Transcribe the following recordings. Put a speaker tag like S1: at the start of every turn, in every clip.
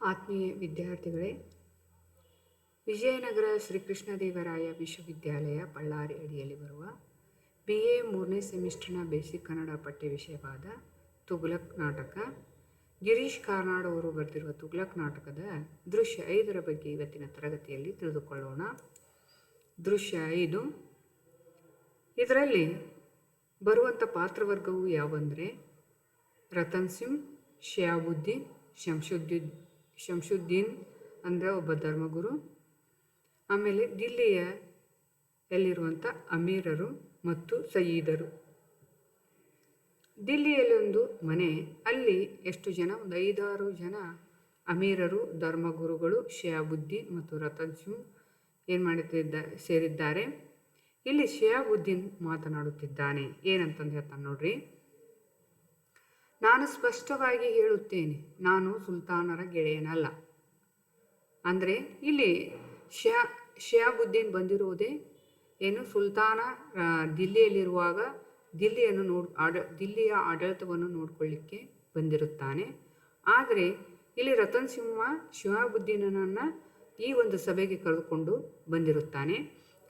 S1: ಆತ್ಮೀಯ ವಿದ್ಯಾರ್ಥಿಗಳೇ, ವಿಜಯನಗರ ಶ್ರೀಕೃಷ್ಣದೇವರಾಯ ವಿಶ್ವವಿದ್ಯಾಲಯ ಬಳ್ಳಾರಿ ಅಡಿಯಲ್ಲಿ ಬರುವ ಬಿ ಎ ಮೂರನೇ ಸೆಮಿಸ್ಟರ್ನ ಬೇಸಿಕ್ ಕನ್ನಡ ಪಠ್ಯ ವಿಷಯವಾದ ತುಗ್ಲಕ್ ನಾಟಕ, ಗಿರೀಶ್ ಕಾರ್ನಾಡ್ ಅವರು ಬರೆದಿರುವ ತುಗ್ಲಕ್ ನಾಟಕದ ದೃಶ್ಯ ಐದರ ಬಗ್ಗೆ ಇವತ್ತಿನ ತರಗತಿಯಲ್ಲಿ ತಿಳಿದುಕೊಳ್ಳೋಣ. ದೃಶ್ಯ ಐದು, ಇದರಲ್ಲಿ ಬರುವಂಥ ಪಾತ್ರವರ್ಗವು ಯಾವಂದರೆ ರತನ್ ಸಿಂಗ್ ಶಿಯಾಬುದ್ದೀನ್ ಶಂಶುದ್ದೀನ್ ಶಂಶುದ್ದೀನ್ ಅಂದರೆ ಒಬ್ಬ ಧರ್ಮಗುರು. ಆಮೇಲೆ ದಿಲ್ಲಿಯ ಯಲ್ಲಿರುವಂಥ ಅಮೀರರು ಮತ್ತು ಸಯೀದರು. ದಿಲ್ಲಿಯಲ್ಲಿ ಒಂದು ಮನೆ, ಅಲ್ಲಿ ಎಷ್ಟು ಜನ? ಒಂದು ಐದಾರು ಜನ ಅಮೀರರು, ಧರ್ಮಗುರುಗಳು, ಶಿಯಾಬುದ್ದೀನ್ ಮತ್ತು ರತನ್ ಸಿಂಗ್ ಏನು ಮಾಡುತ್ತಿದ್ದ, ಸೇರಿದ್ದಾರೆ. ಇಲ್ಲಿ ಶಿಯಾಬುದ್ದೀನ್ ಮಾತನಾಡುತ್ತಿದ್ದಾನೆ. ಏನಂತಂದು ಹೇಳ್ತಾನೆ ನೋಡ್ರಿ. ನಾನು ಸ್ಪಷ್ಟವಾಗಿ ಹೇಳುತ್ತೇನೆ, ನಾನು ಸುಲ್ತಾನರ ಗೆಳೆಯನಲ್ಲ. ಅಂದರೆ, ಇಲ್ಲಿ ಶಿಯಾ ಶಿಯಾಬುದ್ದೀನ್ ಬಂದಿರುವುದೇ ಏನು ಸುಲ್ತಾನ ದಿಲ್ಲಿಯಲ್ಲಿರುವಾಗ ದಿಲ್ಲಿಯನ್ನು ನೋಡ್, ಆಡ, ದಿಲ್ಲಿಯ ಆಡಳಿತವನ್ನು ನೋಡಿಕೊಳ್ಳಿಕ್ಕೆ ಬಂದಿರುತ್ತಾನೆ. ಆದರೆ, ಇಲ್ಲಿ ರತನ್ ಸಿಂಹ ಶಿಹಾಬುದ್ದೀನನನ್ನು ಈ ಒಂದು ಸಭೆಗೆ ಕರೆದುಕೊಂಡು ಬಂದಿರುತ್ತಾನೆ.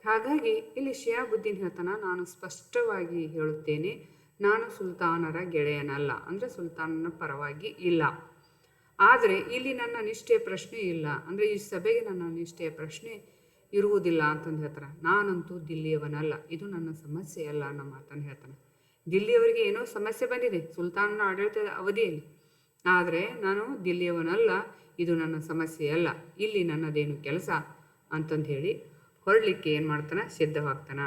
S1: ಹಾಗಾಗಿ, ಇಲ್ಲಿ ಶಿಯಾಬುದ್ದೀನ್ ಹೇಳ್ತಾನ, ನಾನು ಸ್ಪಷ್ಟವಾಗಿ ಹೇಳುತ್ತೇನೆ ನಾನು ಸುಲ್ತಾನರ ಗೆಳೆಯನಲ್ಲ. ಅಂದರೆ ಸುಲ್ತಾನನ ಪರವಾಗಿ ಇಲ್ಲ. ಆದರೆ ಇಲ್ಲಿ ನನ್ನ ನಿಷ್ಠೆಯ ಪ್ರಶ್ನೆ ಇಲ್ಲ. ಅಂದರೆ ಈ ಸಭೆಗೆ ನನ್ನ ನಿಷ್ಠೆಯ ಪ್ರಶ್ನೆ ಇರುವುದಿಲ್ಲ ಅಂತಂದು ಹೇಳ್ತಾರೆ. ನಾನಂತೂ ದಿಲ್ಲಿಯವನಲ್ಲ. ಇದು ನನ್ನ ಸಮಸ್ಯೆ ಅಲ್ಲ ಅನ್ನೋ ಮಾತನ್ನು ಹೇಳ್ತಾನೆ. ದಿಲ್ಲಿಯವರಿಗೆ ಏನೋ ಸಮಸ್ಯೆ ಬಂದಿದೆ. ಸುಲ್ತಾನನ ಆಡಳಿತದ ಅವಧಿಯಲ್ಲಿ. ಆದರೆ ನಾನು ದಿಲ್ಲಿಯವನಲ್ಲ. ಇದು ನನ್ನ ಸಮಸ್ಯೆ ಅಲ್ಲ. ಇಲ್ಲಿ ನನ್ನದೇನು ಕೆಲಸ ಅಂತಂದು ಹೇಳಿ ಹೊರಡಲಿಕ್ಕೆ ಏನು ಮಾಡ್ತಾನೆ? ಸಿದ್ಧವಾಗ್ತಾನ?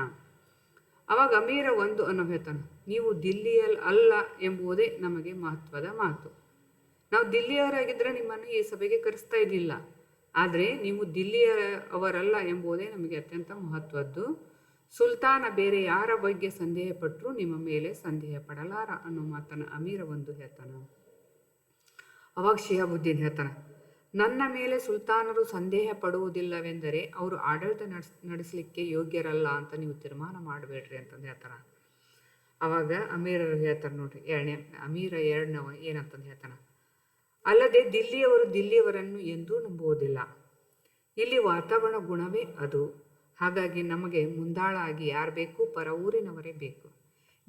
S1: ಅವಾಗ ಅಮೀರ ಒಂದು ಅನ್ನೋ ಹೇಳ್ತಾನೆ ನೀವು ದಿಲ್ಲಿಯಲ್ಲಿ ಅಲ್ಲ ಎಂಬುದೇ ನಮಗೆ ಮಹತ್ವದ ಮಾತು. ನಾವು ದಿಲ್ಲಿಯವರಾಗಿದ್ದರೆ ನಿಮ್ಮನ್ನು ಈ ಸಭೆಗೆ ಕರೆಸ್ತಾ ಇದ್ದಿಲ್ಲ ಆದರೆ ನೀವು ದಿಲ್ಲಿಯ ಅವರಲ್ಲ ಎಂಬುದೇ ನಮಗೆ ಅತ್ಯಂತ ಮಹತ್ವದ್ದು. ಸುಲ್ತಾನ ಬೇರೆ ಯಾರ ಬಗ್ಗೆ ಸಂದೇಹ ಪಟ್ಟರೂ ನಿಮ್ಮ ಮೇಲೆ ಸಂದೇಹ ಪಡಲಾರ ಅನ್ನೋ ಮಾತನ್ನು ಅಮೀರ ಒಂದು ಹೇಳ್ತಾನೆ. ಅವಾಗ ಶಿಹಾಬುದ್ದೀನ್ ಹೇಳ್ತಾನೆ ನನ್ನ ಮೇಲೆ ಸುಲ್ತಾನರು ಸಂದೇಹ ಪಡುವುದಿಲ್ಲವೆಂದರೆ ಅವರು ಆಡಳಿತ ನಡೆಸ್, ನಡೆಸಲಿಕ್ಕೆ ಯೋಗ್ಯರಲ್ಲ ಅಂತ ನೀವು ತೀರ್ಮಾನ ಮಾಡಬೇಡ್ರಿ ಅಂತಂದು ಹೇಳ್ತಾರ. ಅವಾಗ ಅಮೀರರು ಹೇಳ್ತಾರೆ ನೋಡ್ರಿ, ಎರಡನೇ, ಅಮೀರ ಎರಡನವ ಏನಂತಂದು ಹೇಳ್ತಾನೆ. ಅಲ್ಲದೆ ದಿಲ್ಲಿಯವರು ದಿಲ್ಲಿಯವರನ್ನು ಎಂದೂ ನಂಬುವುದಿಲ್ಲ. ಇಲ್ಲಿ ವಾತಾವರಣ ಗುಣವೇ ಅದು. ಹಾಗಾಗಿ ನಮಗೆ ಮುಂದಾಳಾಗಿ ಯಾರು ಬೇಕು ಪರ ಊರಿನವರೇ ಬೇಕು.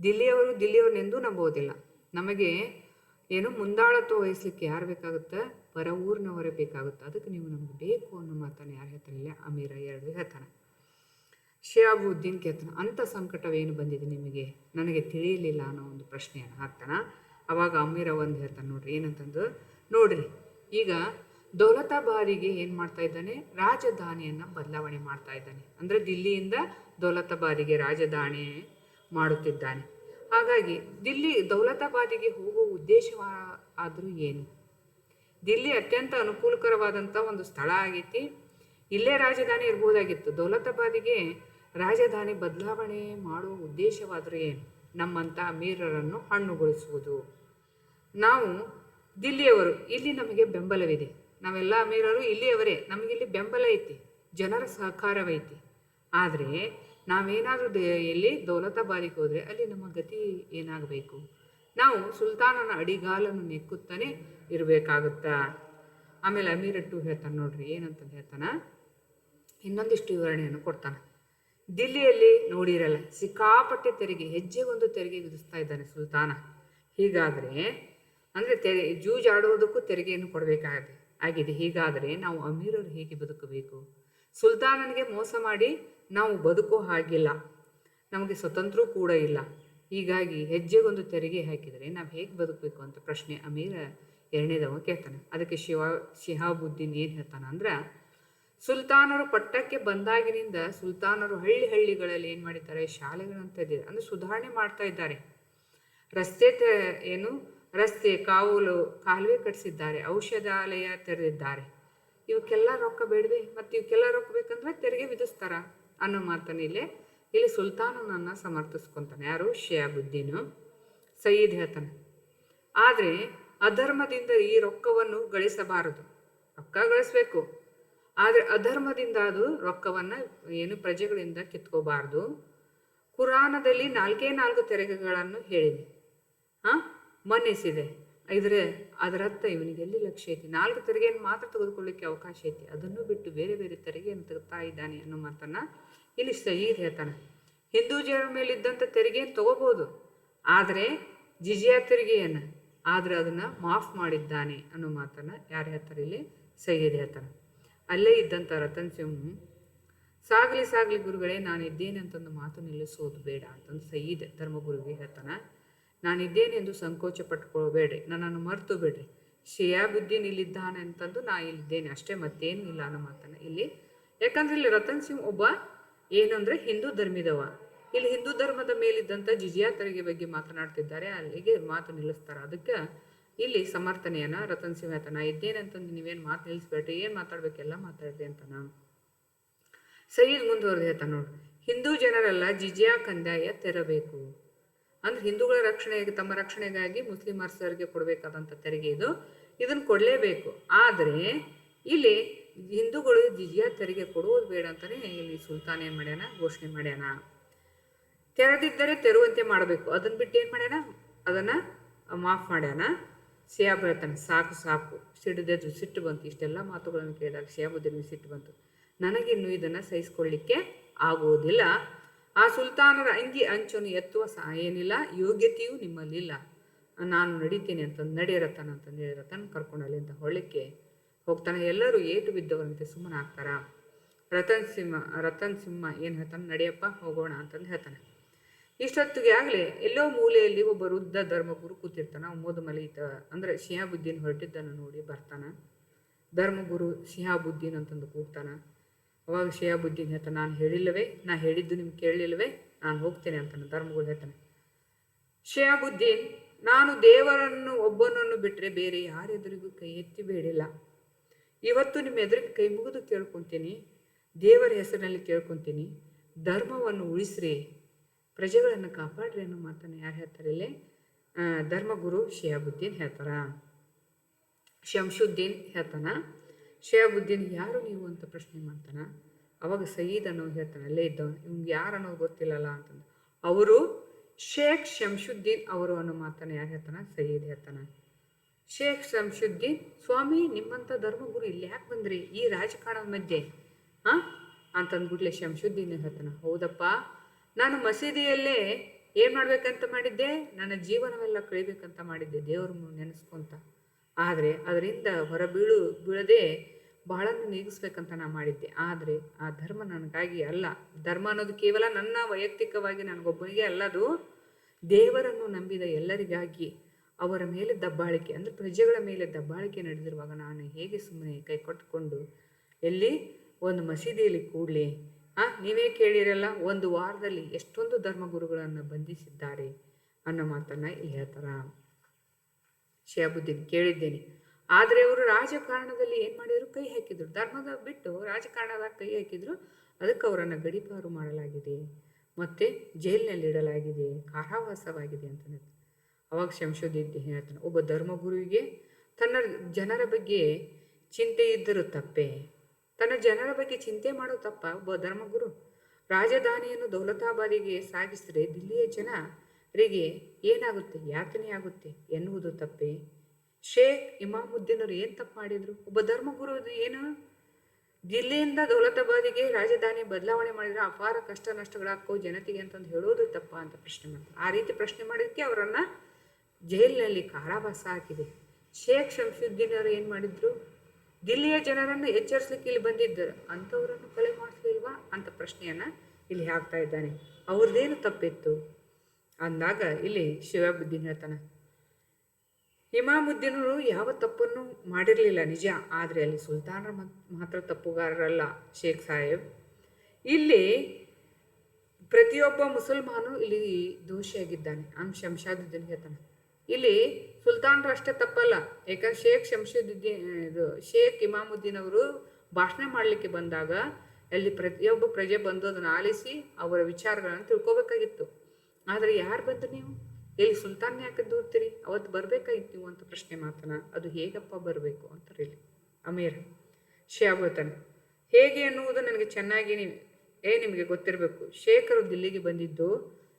S1: ದಿಲ್ಲಿಯವರು ದಿಲ್ಲಿಯವರನ್ನೆಂದೂ ನಂಬುವುದಿಲ್ಲ. ನಮಗೆ ಏನು ಮುಂದಾಳತ್ವ ವಹಿಸ್ಲಿಕ್ಕೆ ಯಾರು ಬೇಕಾಗುತ್ತೆ? ಪರ ಊರಿನವರೇ ಬೇಕಾಗುತ್ತೆ. ಅದಕ್ಕೆ ನೀವು ನಮ್ಗೆ ಬೇಕು ಅನ್ನೋ ಮಾತನ್ನು ಯಾರು ಹೇಳ್ತಾನಿಲ್ಲ ಅಮೀರ ಎರಡು ಹೇಳ್ತಾನೆ. ಶಿಯಾಬುದ್ದೀನ್ ಕೇಳ್ತಾನೆ, ಅಂಥ ಸಂಕಟವೇನು ಬಂದಿದೆ ನಿಮಗೆ? ನನಗೆ ತಿಳಿಯಲಿಲ್ಲ ಅನ್ನೋ ಒಂದು ಪ್ರಶ್ನೆಯನ್ನು ಹಾಕ್ತಾನ. ಅವಾಗ ಅಮೀರ ಒಂದು ಹೇಳ್ತಾನೆ, ನೋಡ್ರಿ, ಏನಂತಂದು? ನೋಡ್ರಿ, ಈಗ ದೌಲತಾಬಾದಿಗೆ ಏನು ಮಾಡ್ತಾ ಇದ್ದಾನೆ? ರಾಜಧಾನಿಯನ್ನು ಬದಲಾವಣೆ ಮಾಡ್ತಾ ಇದ್ದಾನೆ. ಅಂದರೆ ದಿಲ್ಲಿಯಿಂದ ದೌಲತಾಬಾದಿಗೆ ರಾಜಧಾನಿ ಮಾಡುತ್ತಿದ್ದಾನೆ. ಹಾಗಾಗಿ ದಿಲ್ಲಿ ದೌಲತಾಬಾದಿಗೆ ಹೋಗುವ ಉದ್ದೇಶ ಆದರೂ ಏನು? ದಿಲ್ಲಿ ಅತ್ಯಂತ ಅನುಕೂಲಕರವಾದಂಥ ಒಂದು ಸ್ಥಳ ಆಗೈತಿ. ಇಲ್ಲೇ ರಾಜಧಾನಿ ಇರ್ಬೋದಾಗಿತ್ತು. ದೌಲತಾಬಾದಿಗೆ ರಾಜಧಾನಿ ಬದಲಾವಣೆ ಮಾಡುವ ಉದ್ದೇಶವಾದರೂ ಏನು? ನಮ್ಮಂಥ ಮೀರರನ್ನು ಹಣ್ಣುಗೊಳಿಸುವುದು. ನಾವು ದಿಲ್ಲಿಯವರು, ಇಲ್ಲಿ ನಮಗೆ ಬೆಂಬಲವಿದೆ. ನಾವೆಲ್ಲ ಮೀರರು ಇಲ್ಲಿಯವರೇ. ನಮಗಿಲ್ಲಿ ಬೆಂಬಲ ಐತಿ. ಜನರ ಸಹಕಾರವೈತಿ. ಆದರೆ ನಾವೇನಾದರೂ ಎಲ್ಲಿ ದೌಲತಾಬಾದಿಗೆ ಹೋದರೆ ಅಲ್ಲಿ ನಮ್ಮ ಗತಿ ಏನಾಗಬೇಕು? ನಾವು ಸುಲ್ತಾನನ ಅಡಿಗಾಲನ್ನು ನೆಕ್ಕುತ್ತಾನೆ ಇರಬೇಕಾಗುತ್ತಾ? ಆಮೇಲೆ ಅಮೀರಟ್ಟು ಹೇಳ್ತಾನೆ ನೋಡ್ರಿ ಏನಂತ ಹೇಳ್ತಾನೆ? ಇನ್ನೊಂದಿಷ್ಟು ವಿವರಣೆಯನ್ನು ಕೊಡ್ತಾನೆ. ದಿಲ್ಲಿಯಲ್ಲಿ ನೋಡಿರಲ್ಲ, ಸಿಕ್ಕಾಪಟ್ಟೆ ತೆರಿಗೆ ಹೆಜ್ಜೆಗೊಂದು ತೆರಿಗೆ ವಿಧಿಸ್ತಾ ಇದ್ದಾನೆ ಸುಲ್ತಾನ. ಹೀಗಾದರೆ, ಅಂದರೆ ತೆರೆ ಜೂಜಾಡುವುದಕ್ಕೂ ತೆರಿಗೆಯನ್ನು ಕೊಡಬೇಕಾಗಿದೆ ಆಗಿದೆ. ಹೀಗಾದರೆ ನಾವು ಅಮೀರರು ಹೇಗೆ ಬದುಕಬೇಕು? ಸುಲ್ತಾನನಿಗೆ ಮೋಸ ಮಾಡಿ ನಾವು ಬದುಕೋ ಹಾಗಿಲ್ಲ. ನಮಗೆ ಸ್ವತಂತ್ರ ಕೂಡ ಇಲ್ಲ. ಹೀಗಾಗಿ ಹೆಜ್ಜೆಗೊಂದು ತೆರಿಗೆ ಹಾಕಿದರೆ ನಾವು ಹೇಗೆ ಬದುಕಬೇಕು ಅಂತ ಪ್ರಶ್ನೆ ಅಮೀರ ಎರಡನೇದವ ಕೇಳ್ತಾನೆ. ಅದಕ್ಕೆ ಶಿವ, ಶಿಹಾಬುದ್ದೀನ್ ಏನು ಹೇಳ್ತಾನೆ ಅಂದ್ರೆ, ಸುಲ್ತಾನರು ಪಟ್ಟಕ್ಕೆ ಬಂದಾಗಿನಿಂದ ಸುಲ್ತಾನರು ಹಳ್ಳಿ ಹಳ್ಳಿಗಳಲ್ಲಿ ಏನು ಮಾಡಿದ್ದಾರೆ? ಶಾಲೆಗಳನ್ನು ಇದೆ ಅಂದರೆ ಸುಧಾರಣೆ ಮಾಡ್ತಾ ಇದ್ದಾರೆ. ರಸ್ತೆ ಏನು? ರಸ್ತೆ, ಕಾವಲು, ಕಾಲುವೆ ಕಟ್ಟಿಸಿದ್ದಾರೆ ಔಷಧಾಲಯ ತೆರೆದಿದ್ದಾರೆ. ಇವಕ್ಕೆಲ್ಲ ರೊಕ್ಕ ಬೇಡವೆ? ಮತ್ತು ಇವಕ್ಕೆಲ್ಲ ರೊಕ್ಕ ಬೇಕಂದ್ರೆ ತೆರಿಗೆ ವಿಧಿಸ್ತಾರ. ಅನ್ನೋ ಮಾತನ್ನು ಇಲ್ಲಿ ಇಲ್ಲಿ ಸುಲ್ತಾನನನ್ನು ಸಮರ್ಥಿಸ್ಕೊತಾನೆ. ಯಾರು? ಶಿಯಾಬುದ್ದೀನು. ಸಯೀದ್ ಹೇಳ್ತಾನೆ. ಆದರೆ ಅಧರ್ಮದಿಂದ ಈ ರೊಕ್ಕವನ್ನು ಗಳಿಸಬಾರದು. ರೊಕ್ಕ ಗಳಿಸ್ಬೇಕು. ಆದರೆ ಅಧರ್ಮದಿಂದ ಅದು ರೊಕ್ಕವನ್ನು ಏನು ಪ್ರಜೆಗಳಿಂದ ಕಿತ್ಕೋಬಾರ್ದು. ಕುರಾನದಲ್ಲಿ ನಾಲ್ಕೇ ನಾಲ್ಕು ತೆರಿಗೆಗಳನ್ನು ಹೇಳಿದೆ. ಹಾಂ? ಮನ್ನಿಸಿದೆ. ಇದ್ರೆ ಅದರರ್ಥ ಇವನಿಗೆ ಎಲ್ಲಿ ಲಕ್ಷ್ಯ ಐತಿ? ನಾಲ್ಕು ತೆರಿಗೆಯನ್ನು ಮಾತ್ರ ತೆಗೆದುಕೊಳ್ಳಿಕ್ಕೆ ಅವಕಾಶ ಐತಿ. ಅದನ್ನು ಬಿಟ್ಟು ಬೇರೆ ಬೇರೆ ತೆರಿಗೆಯನ್ನು ತೆಗ್ತಾ ಇದ್ದಾನೆ ಅನ್ನೋ ಮಾತನ್ನ ಇಲ್ಲಿ ಸಯೀದ್ ಹೇಳ್ತಾನೆ. ಹಿಂದೂ ಜನರ ಮೇಲೆ ಇದ್ದಂಥ ತೆರಿಗೆಯನ್ನು ತಗೋಬಹುದು. ಆದರೆ ಜಿಜಿಯಾ ತೆರಿಗೆಯನ್ನು, ಆದರೆ ಅದನ್ನು ಮಾಫ್ ಮಾಡಿದ್ದಾನೆ ಅನ್ನೋ ಮಾತನ್ನ ಯಾರು ಹೇಳ್ತಾರೆ ಇಲ್ಲಿ? ಸಯ್ಯದ್ ಹೇಳ್ತಾನೆ. ಅಲ್ಲೇ ಇದ್ದಂಥ ರತನ್ ಸಿಂಹ, ಸಾಗಲಿ ಸಾಗಲಿ ಗುರುಗಳೇ ನಾನು ಇದ್ದೇನೆ ಅಂತಂದು ಮಾತು ನಿಲ್ಲಿಸೋದು ಬೇಡ ಅಂತಂದು ಸಯೀದ್ ಧರ್ಮಗುರುಗೆ ಹೇಳ್ತಾನ. ನಾನಿದ್ದೇನೆ ಎಂದು ಸಂಕೋಚ ಪಟ್ಕೊಳ್ಬೇಡ್ರಿ, ನನ್ನನ್ನು ಮರೆತು ಬಿಡ್ರಿ ಶ್ರೇಯಾಬುದ್ದೀನ್ ಇಲ್ಲಿದ್ದಾನೆ ಅಂತಂದು ನಾ ಇಲ್ಲಿದ್ದೇನೆ. ಅಷ್ಟೇ ಮತ್ತೇನು ಇಲ್ಲ ಅನ್ನೋ ಮಾತನ್ನ ಇಲ್ಲಿ. ಯಾಕಂದ್ರೆ ಇಲ್ಲಿ ರತನ್ ಸಿಂಗ್ ಒಬ್ಬ ಏನಂದ್ರೆ ಹಿಂದೂ ಧರ್ಮಿದವ. ಇಲ್ಲಿ ಹಿಂದೂ ಧರ್ಮದ ಮೇಲಿದ್ದಂಥ ಜಿಜಿಯಾ ತೆರಿಗೆ ಬಗ್ಗೆ ಮಾತನಾಡ್ತಿದ್ದಾರೆ. ಅಲ್ಲಿಗೆ ಮಾತು ನಿಲ್ಲಿಸ್ತಾರೆ. ಅದಕ್ಕೆ ಇಲ್ಲಿ ಸಮರ್ಥನೆಯನ್ನ ರತನ್ ನಾ ಇದ್ದೇನೆ ಅಂತಂದು ನೀವೇನು ಮಾತು ನಿಲ್ಲಿಸ್ಬೇಡ್ರಿ ಏನು ಮಾತಾಡ್ಬೇಕೆಲ್ಲ ಮಾತಾಡ್ರಿ ಅಂತ ನಾನು. ಸೈಯದ್ ಮುಂದುವರೆದು ಹೇಳ್ತಾನೆ ನೋಡಿ ಹಿಂದೂ ಜನರೆಲ್ಲ ಜಿಜಿಯಾ ಕಂದಾಯ ತೆರಬೇಕು. ಅಂದ್ರೆ ಹಿಂದೂಗಳ ರಕ್ಷಣೆಗೆ, ತಮ್ಮ ರಕ್ಷಣೆಗಾಗಿ ಮುಸ್ಲಿಮರ್ಸರಿಗೆ ಕೊಡಬೇಕಾದಂಥ ತೆರಿಗೆ ಇದು. ಇದನ್ನು ಕೊಡಲೇಬೇಕು. ಆದರೆ ಇಲ್ಲಿ ಹಿಂದೂಗಳು ಜಿಜಿಯಾ ತೆರಿಗೆ ಕೊಡುವುದು ಬೇಡ ಅಂತಲೇ ಇಲ್ಲಿ ಸುಲ್ತಾನ್ ಏನು ಮಾಡ್ಯಾನ, ಘೋಷಣೆ ಮಾಡ್ಯಾನ. ತೆರೆದಿದ್ದರೆ ತೆರುವಂತೆ ಮಾಡಬೇಕು. ಅದನ್ನ ಬಿಟ್ಟು ಏನು ಮಾಡ್ಯಾನ? ಅದನ್ನ ಮಾಫ್ ಮಾಡ್ಯಾನ. ಸಿಯಾಬ್ ಹೇಳ್ತಾನೆ ಸಾಕು ಸಾಕು. ಸಿಡಿದ್ರು ಸಿಟ್ಟು ಬಂತು. ಇಷ್ಟೆಲ್ಲ ಮಾತುಗಳನ್ನು ಕೇಳಿದಾಗ ಸಿಯಾಬುದ್ದೀನ್ ಸಿಟ್ಟು ಬಂತು. ನನಗಿನ್ನು ಇದನ್ನು ಸಹಿಸ್ಕೊಳ್ಳಿಕ್ಕೆ ಆಗುವುದಿಲ್ಲ. ಆ ಸುಲ್ತಾನರ ಅಂಗಿ ಅಂಚನ್ನು ಎತ್ತುವ ಏನಿಲ್ಲ, ಯೋಗ್ಯತೆಯೂ ನಿಮ್ಮಲ್ಲಿಲ್ಲ. ನಾನು ನಡಿತೀನಿ ಅಂತಂದು ನಡೆಯರತನ ಅಂತಂದು ಹೇಳಿ ರತನ್ ಕರ್ಕೊಂಡು ಅಲ್ಲಿಂದ ಹೊಳ್ಳಿಕ್ಕೆ ಹೋಗ್ತಾನೆ. ಎಲ್ಲರೂ ಏಟು ಬಿದ್ದವರಂತೆ ಸುಮ್ಮನೆ ಆಗ್ತಾರ? ರತನ್ ಸಿಂಹ ರತನ್ ಸಿಂಹ ಏನು ಹೇಳ್ತಾನೆ? ನಡೆಯಪ್ಪ, ಹೋಗೋಣ ಅಂತಂದು ಹೇಳ್ತಾನೆ. ಇಷ್ಟೊತ್ತಿಗೆ ಆಗಲೇ ಎಲ್ಲೋ ಮೂಲೆಯಲ್ಲಿ ಒಬ್ಬ ವೃದ್ಧ ಧರ್ಮಗುರು ಕೂತಿರ್ತಾನ. ಮೋದು ಮಲೀತ ಅಂದರೆ ಶಿಹಾಬುದ್ದೀನ್ ಹೊರಟಿದ್ದನ್ನು ನೋಡಿ ಬರ್ತಾನೆ. ಧರ್ಮಗುರು ಶಿಹಾಬುದ್ದೀನ್ ಅಂತಂದು ಕೂಗ್ತಾನ. ಅವಾಗ ಶಿಹಾಬುದ್ದೀನ್ ಹೇಳ್ತಾನೆ, ನಾನು ಹೇಳಿಲ್ಲವೇ, ನಾ ಹೇಳಿದ್ದು ನಿಮ್ಗೆ ಕೇಳಲಿಲ್ಲವೇ, ನಾನು ಹೋಗ್ತೇನೆ ಅಂತಾನೆ ಧರ್ಮಗಳು ಹೇಳ್ತಾನೆ. ಶಿಹಾಬುದ್ದೀನ್ ನಾನು ದೇವರನ್ನು, ಒಬ್ಬನನ್ನು ಬಿಟ್ಟರೆ ಬೇರೆ ಯಾರೆದುರಿಗೂ ಕೈ ಎತ್ತಿ ಬೇಡಿಲ್ಲ. ಇವತ್ತು ನಿಮ್ಮ ಎದುರಿಗೆ ಕೈ ಮುಗಿದು ಕೇಳ್ಕೊತೀನಿ, ದೇವರ ಹೆಸರಿನಲ್ಲಿ ಕೇಳ್ಕೊತೀನಿ. ಧರ್ಮವನ್ನು ಉಳಿಸ್ರಿ, ಪ್ರಜೆಗಳನ್ನು ಕಾಪಾಡ್ರಿ ಅನ್ನೋ ಮಾತನ್ನು ಯಾರು ಹೇಳ್ತಾರೆ ಇಲ್ಲಿ? ಧರ್ಮಗುರು ಧರ್ಮಗುರು ಶಿಯಾಬುದ್ದೀನ್ ಹೇಳ್ತಾರ? ಶಂಶುದ್ದೀನ್ ಹೇಳ್ತಾನ? ಶಿಯಾಬುದ್ದೀನ್ ಯಾರು ನೀವು ಅಂತ ಪ್ರಶ್ನೆ ಮಾಡ್ತಾನೆ? ಅವಾಗ ಸಯೀದ್ ಅನ್ನೋ ಹೇಳ್ತಾನೆ, ಅಲ್ಲೇ ಇದ್ದವನು ಇವ್ಗೆ ಯಾರು ಅನ್ನೋದು ಗೊತ್ತಿಲ್ಲಲ್ಲ ಅಂತಂದು. ಅವರು ಶೇಖ್ ಶಂಶುದ್ದೀನ್ ಅವರು ಅನ್ನೋ ಮಾತನ್ನು ಯಾರು ಹೇಳ್ತಾನೆ? ಸಯೀದ್ ಹೇಳ್ತಾನೆ. ಶೇಖ್ ಶಂಶುದ್ದೀನ್, ಸ್ವಾಮಿ ನಿಮ್ಮಂಥ ಧರ್ಮಗುರು ಇಲ್ಲಿ ಯಾಕೆ ಬಂದ್ರಿ? ಈ ರಾಜಕಾರಣದ ಮಧ್ಯೆ, ಹಾಂ? ಅಂತಂದ್ಬಿಡ್ಲೆ ಶಂಶುದ್ದೀನ್ ಹೇಳ್ತಾನೆ, ಹೌದಪ್ಪ, ನಾನು ಮಸೀದಿಯಲ್ಲೇ ಏನು ಮಾಡ್ಬೇಕಂತ ಮಾಡಿದ್ದೆ? ನನ್ನ ಜೀವನವೆಲ್ಲ ಕಳಿಬೇಕಂತ ಮಾಡಿದ್ದೆ ದೇವ್ರನ್ನು ನೆನೆಸ್ಕೊಂತ. ಆದರೆ ಅದರಿಂದ ಹೊರಬೀಳು ಬೀಳದೇ ಬಹಳನ್ನು ನೀಗಿಸ್ಬೇಕಂತ ನಾನು ಮಾಡಿದ್ದೆ. ಆದರೆ ಆ ಧರ್ಮ ನನಗಾಗಿ ಅಲ್ಲ. ಧರ್ಮ ಅನ್ನೋದು ಕೇವಲ ನನ್ನ ವೈಯಕ್ತಿಕವಾಗಿ ನನಗೊಬ್ಬನಿಗೆ ಅಲ್ಲದು, ದೇವರನ್ನು ನಂಬಿದ ಎಲ್ಲರಿಗಾಗಿ ಅವರ ಮೇಲೆ ದಬ್ಬಾಳಿಕೆ, ಅಂದರೆ ಪ್ರಜೆಗಳ ಮೇಲೆ ದಬ್ಬಾಳಿಕೆ ನಡೆದಿರುವಾಗ ನಾನು ಹೇಗೆ ಸುಮ್ಮನೆ ಕೈ ಕೊಟ್ಟುಕೊಂಡು ಎಲ್ಲಿ ಒಂದು ಮಸೀದಿಯಲ್ಲಿ ಕೂಡಲಿ, ಆ, ನೀವೇ ಕೇಳಿರಲ್ಲ, ಒಂದು ವಾರದಲ್ಲಿ ಎಷ್ಟೊಂದು ಧರ್ಮಗುರುಗಳನ್ನು ಬಂಧಿಸಿದ್ದಾರೆ ಅನ್ನೋ ಮಾತನ್ನು ಇಲ್ಲಿ ಹೇಳ್ತಾರ? ಶಿಯಾಬುದ್ದೀನ್ ಕೇಳಿದ್ದೇನೆ. ಆದರೆ ಅವರು ರಾಜಕಾರಣದಲ್ಲಿ ಏನು ಮಾಡಿದ್ರು? ಕೈ ಹಾಕಿದರು. ಧರ್ಮದ ಬಿಟ್ಟು ರಾಜಕಾರಣದಾಗ ಕೈ ಹಾಕಿದ್ರು. ಅದಕ್ಕೆ ಅವರನ್ನು ಗಡಿಪಾರು ಮಾಡಲಾಗಿದೆ. ಮತ್ತು ಜೈಲಿನಲ್ಲಿ ಇಡಲಾಗಿದೆ. ಕಾರಾವಾಸವಾಗಿದೆ ಅಂತ. ಅವಾಗ ಶಂಶೋದ್ದೀನ್ ಹೇಳ್ತಾನೆ, ಒಬ್ಬ ಧರ್ಮಗುರುವಿಗೆ ತನ್ನ ಜನರ ಬಗ್ಗೆ ಚಿಂತೆ ಇದ್ದರೂ ತಪ್ಪೇ. ತನ್ನ ಜನರ ಬಗ್ಗೆ ಚಿಂತೆ ಮಾಡೋ ತಪ್ಪ. ಒಬ್ಬ ಧರ್ಮಗುರು ರಾಜಧಾನಿಯನ್ನು ದೌಲತಾಬಾದಿಗೆ ಸಾಗಿಸಿದ್ರೆ ದಿಲ್ಲಿಯ ಜನರಿಗೆ ಏನಾಗುತ್ತೆ? ಯಾತನೆ ಆಗುತ್ತೆ? ಎನ್ನುವುದು ತಪ್ಪೇ. ಶೇಖ್ ಇಮಾಮುದ್ದೀನರು ಏನು ತಪ್ಪು ಮಾಡಿದ್ರು? ಒಬ್ಬ ಧರ್ಮಗುರು ಏನು? ದಿಲ್ಲಿಯಿಂದ ದೌಲತಾಬಾದಿಗೆ ರಾಜಧಾನಿ ಬದಲಾವಣೆ ಮಾಡಿದರೆ ಅಪಾರ ಕಷ್ಟ ನಷ್ಟಗಳಾಕೋ ಜನತೆಗೆ ಅಂತಂದು ಹೇಳೋದು ತಪ್ಪ ಅಂತ ಪ್ರಶ್ನೆ ಮಾಡ್ತಾರೆ. ಆ ರೀತಿ ಪ್ರಶ್ನೆ ಮಾಡೋದಕ್ಕೆ ಅವರನ್ನು ಜೈಲಿನಲ್ಲಿ ಕಾರಾವಾಸ ಹಾಕಿದೆ. ಶೇಖ್ ಶಂಶುದ್ದೀನರು ಏನು ಮಾಡಿದ್ರು? ದಿಲ್ಲಿಯ ಜನರನ್ನು ಎಚ್ಚರಿಸ್ಲಿಕ್ಕೆ ಇಲ್ಲಿ ಬಂದಿದ್ದರು. ಅಂಥವರನ್ನು ಕೊಲೆ ಮಾಡಿಸ್ಲಿಲ್ವಾ ಅಂತ ಪ್ರಶ್ನೆಯನ್ನು ಇಲ್ಲಿ ಹಾಕ್ತಾ ಇದ್ದಾನೆ. ಅವ್ರದ್ದೇನು ತಪ್ಪಿತ್ತು? ಅಂದಾಗ ಇಲ್ಲಿ ಶಿವಬುದ್ದೀನ್ ಹೇಳ್ತಾನೆ. ಇಮಾಮುದ್ದೀನರು ಯಾವ ತಪ್ಪನ್ನು ಮಾಡಿರಲಿಲ್ಲ ನಿಜ, ಆದರೆ ಅಲ್ಲಿ ಸುಲ್ತಾನರ ಮತ್- ಮಾತ್ರ ತಪ್ಪುಗಾರರಲ್ಲ ಶೇಖ್ ಸಾಹೇಬ್. ಇಲ್ಲಿ ಪ್ರತಿಯೊಬ್ಬ ಮುಸಲ್ಮಾನು ಇಲ್ಲಿ ದೋಷಿಯಾಗಿದ್ದಾನೆ ಅಂ ಶಂಶಾದುದ್ದೀನ್ ಹೇಳ್ತಾನೆ. ಇಲ್ಲಿ ಸುಲ್ತಾನರು ಅಷ್ಟೇ ತಪ್ಪಲ್ಲ ಯಾಕಂದ್ರೆ ಶೇಖ್ ಶಂಶುದ್ದೀನ್ ಇದು ಶೇಖ್ ಇಮಾಮುದ್ದೀನ್ ಅವರು ಭಾಷಣ ಮಾಡಲಿಕ್ಕೆ ಬಂದಾಗ ಅಲ್ಲಿ ಪ್ರತಿಯೊಬ್ಬ ಪ್ರಜೆ ಬಂದು ಅದನ್ನು ಆಲಿಸಿ ಅವರ ವಿಚಾರಗಳನ್ನು ತಿಳ್ಕೊಬೇಕಾಗಿತ್ತು. ಆದರೆ ಯಾರು ಬಂದು ನೀವು? ಇಲ್ಲಿ ಸುಲ್ತಾನ್ ಯಾಕೆ ದೂರ್ತೀರಿ ಅವತ್ತು ಬರಬೇಕಾಯ್ತು ನೀವು ಅಂತ ಪ್ರಶ್ನೆ ಮಾತನ. ಅದು ಹೇಗಪ್ಪ ಬರಬೇಕು ಅಂತ ಹೇಳಿ. ಅಮೀರ್ ಶಿಯಾಬುತಾನೆ ಹೇಗೆ ಅನ್ನುವುದು ನನಗೆ ಚೆನ್ನಾಗಿ ನೀವು ಏ, ನಿಮಗೆ ಗೊತ್ತಿರಬೇಕು. ಶೇಖರು ದಿಲ್ಲಿಗೆ ಬಂದಿದ್ದು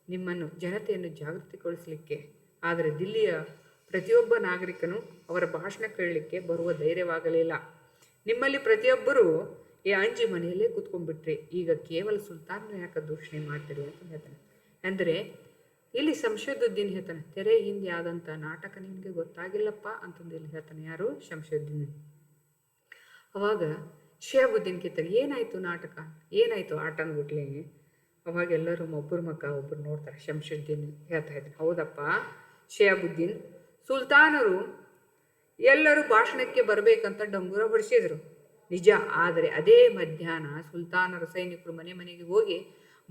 S1: ನಿಮ್ಮನ್ನು ಜನತೆಯನ್ನು ಜಾಗೃತಿಗೊಳಿಸಲಿಕ್ಕೆ. ಆದರೆ ದಿಲ್ಲಿಯ ಪ್ರತಿಯೊಬ್ಬ ನಾಗರಿಕನು ಅವರ ಭಾಷಣ ಕೇಳಲಿಕ್ಕೆ ಬರುವ ಧೈರ್ಯವಾಗಲಿಲ್ಲ. ನಿಮ್ಮಲ್ಲಿ ಪ್ರತಿಯೊಬ್ಬರೂ ಈ ಅಂಜಿ ಮನೆಯಲ್ಲೇ ಕೂತ್ಕೊಂಡ್ಬಿಟ್ರಿ. ಈಗ ಕೇವಲ ಸುಲ್ತಾನ್ ಯಾಕೆ ದೂಷಣೆ ಮಾಡ್ತೀರಿ ಅಂತ ಹೇಳ್ತಾನೆ. ಅಂದರೆ, ಇಲ್ಲಿ ಶಂಶದುದ್ದೀನ್ ಹೇಳ್ತಾನೆ, ತೆರೆ ಹಿಂದೆ ಆದಂಥ ನಾಟಕ ನಿಮಗೆ ಗೊತ್ತಾಗಿಲ್ಲಪ್ಪ ಅಂತಂದು ಇಲ್ಲಿ ಹೇಳ್ತಾನೆ ಯಾರು? ಶಂಶುದ್ದೀನ್ ಅವಾಗ ಶಿಯಾಬುದ್ದೀನ್ ಕೇಳ್ತಾರೆ ಏನಾಯ್ತು ನಾಟಕ? ಏನಾಯ್ತು ಆಟ ಅಂದ್ಬಿಟ್ಲಿ? ಅವಾಗ ಎಲ್ಲರೂ ಒಬ್ಬರು ಮಕ್ಕ ಒಬ್ಬರು ನೋಡ್ತಾರೆ ಶಂಶುದ್ದೀನ್ ಹೇಳ್ತಾ ಇದ್ದಾನೆ ಹೌದಪ್ಪ, ಶಿಯಾಬುದ್ದೀನ್ ಸುಲ್ತಾನರು ಎಲ್ಲರೂ ಭಾಷಣಕ್ಕೆ ಬರಬೇಕಂತ ಡಂಗೂರ ಹೊಡಿಸಿದ್ರು. ನಿಜ, ಆದರೆ ಅದೇ ಮಧ್ಯಾಹ್ನ ಸುಲ್ತಾನರ ಸೈನಿಕರು ಮನೆ ಮನೆಗೆ ಹೋಗಿ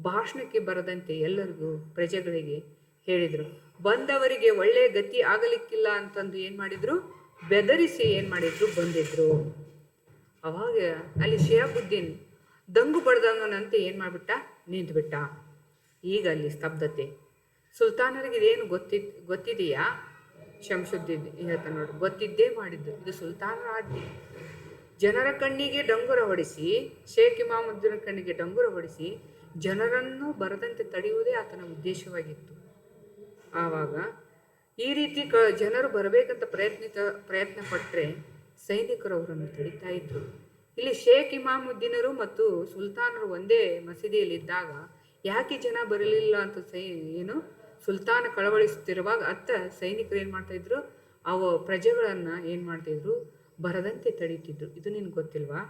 S1: ಭಾಷಣಕ್ಕೆ ಬರದಂತೆ ಎಲ್ಲರಿಗೂ ಪ್ರಜೆಗಳಿಗೆ ಹೇಳಿದರು. ಬಂದವರಿಗೆ ಒಳ್ಳೆಯ ಗತಿ ಆಗಲಿಕ್ಕಿಲ್ಲ ಅಂತಂದು ಏನು ಮಾಡಿದರು? ಬೆದರಿಸಿ ಏನು ಮಾಡಿದ್ರು? ಬಂದಿದ್ರು. ಅವಾಗ ಅಲ್ಲಿ ಶಿಯಾಬುದ್ದೀನ್ ದಂಗು ಬಡ್ದಂಗನಂತೆ ಏನು ಮಾಡಿಬಿಟ್ಟ? ನಿಂತುಬಿಟ್ಟ. ಈಗ ಅಲ್ಲಿ ಸ್ತಬ್ಧತೆ. ಸುಲ್ತಾನರಿಗೆ ಇದೇನು ಗೊತ್ತಿದ್ ಗೊತ್ತಿದೆಯಾ? ಶಂಶುದ್ದೀನ್ ಹೇಳ್ತಾನೆ ನೋಡಿ. ಗೊತ್ತಿದ್ದೇ ಮಾಡಿದ್ದು. ಇದು ಸುಲ್ತಾನರ ಆಜ್ಞೆ ಜನರ ಕಣ್ಣಿಗೆ ಡಂಗುರ ಹೊಡಿಸಿ, ಶೇಖ್ ಇಮಾಮುದ್ದೀನ ಕಣ್ಣಿಗೆ ಡಂಗುರ ಹೊಡಿಸಿ ಜನರನ್ನು ಬರದಂತೆ ತಡೆಯುವುದೇ ಆತನ ಉದ್ದೇಶವಾಗಿತ್ತು. ಆವಾಗ ಈ ರೀತಿ ಕ ಜನರು ಬರಬೇಕಂತ ಪ್ರಯತ್ನಿತ ಪ್ರಯತ್ನ ಪಟ್ಟರೆ ಸೈನಿಕರು ಅವರನ್ನು ತಡಿತಾ ಇದ್ದರು ಇಲ್ಲಿ ಶೇಖ್ ಇಮಾಮುದ್ದೀನರು ಮತ್ತು ಸುಲ್ತಾನರು ಒಂದೇ ಮಸೀದಿಯಲ್ಲಿದ್ದಾಗ ಯಾಕೆ ಜನ ಬರಲಿಲ್ಲ ಅಂತ ಸೈ ಏನು ಸುಲ್ತಾನ ಕಳವಳಿಸುತ್ತಿರುವಾಗ ಅತ್ತ ಸೈನಿಕರು ಏನು ಮಾಡ್ತಾ ಇದ್ರು, ಅವ ಪ್ರಜೆಗಳನ್ನು ಏನು ಮಾಡ್ತಿದ್ರು ಬರದಂತೆ ತಡೀತಿದ್ರು. ಇದು ನಿನ್ಗೆ ಗೊತ್ತಿಲ್ವಾ?